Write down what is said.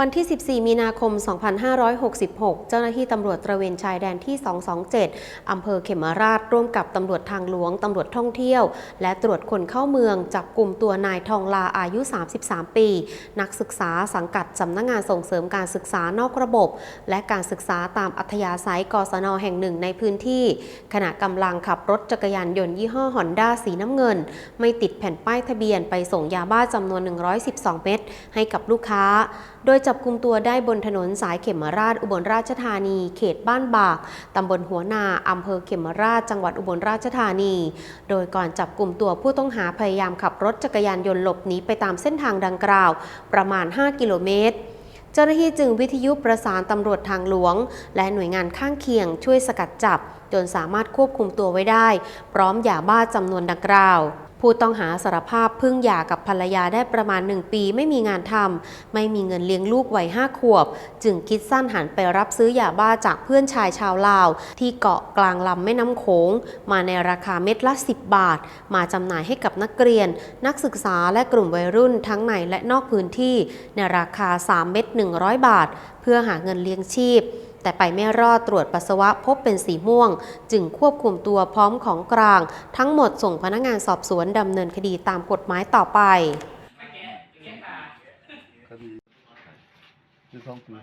วันที่ 14 มีนาคม 2566 เจ้าหน้าที่ตำรวจตระเวนชายแดนที่ 227 อำเภอเขมราชร่วมกับตำรวจทางหลวง ตำรวจท่องเที่ยว และตรวจคนเข้าเมือง จับกลุ่มตัวนายทองลาอายุ 33 ปี นักศึกษาสังกัดสำนักงงานส่งเสริมการศึกษานอกระบบ และการศึกษาตามอัธยาศัยกศนแห่งหนึ่งในพื้นที่ ขณะกำลังขับรถจักรยานยนต์ยี่ห้อฮอนด้าสีน้ำเงิน ไม่ติดแผ่นป้ายทะเบียนไปส่งยาบ้าจำนวน 112 เม็ดให้กับลูกค้า โดยจับกลุ่มตัวได้บนถนนสายเขมราชอุบลราชธานี เขตบ้านบาก ตำบลหัวนา อำเภอเขมราช จังหวัดอุบลราชธานี โดยก่อนจับกลุ่มตัวผู้ต้องหาพยายามขับรถจักรยานยนต์หลบหนีไปตามเส้นทางดังกล่าว ประมาณ 5 กิโลเมตรเจ้าหน้าที่จึงวิทยุประสานตำรวจทางหลวง และหน่วยงานข้างเคียงช่วยสกัดจับ จนสามารถควบคุมตัวไว้ได้ พร้อมยาบ้าจำนวนดังกล่าว ผู้ต้องหาสารภาพเพิ่งหย่ากับภรรยาได้ประมาณ 1 ปี ไม่มีงานทำไม่มีเงินเลี้ยงลูกวัยห้าขวบ จึงคิดสั้นหันไปรับซื้อยาบ้าจากเพื่อนชายชาวลาว ที่เกาะกลางลำแม่น้ำโขง มาในราคาเม็ดละ 10 บาท มาจำหน่ายให้กับนักเรียน นักศึกษาและกลุ่มวัยรุ่นทั้งในและนอกพื้นที่ ในราคา 3 เม็ด100 บาท เพื่อหาเงินเลี้ยงชีพ แต่ไปไม่รอดตรวจปัสสาวะพบเป็นสีม่วง จึงควบคุมตัวพร้อมของกลาง ทั้งหมดส่งพนักงานสอบสวนดำเนินคดีตามกฎหมายต่อไปคดีคือสองปี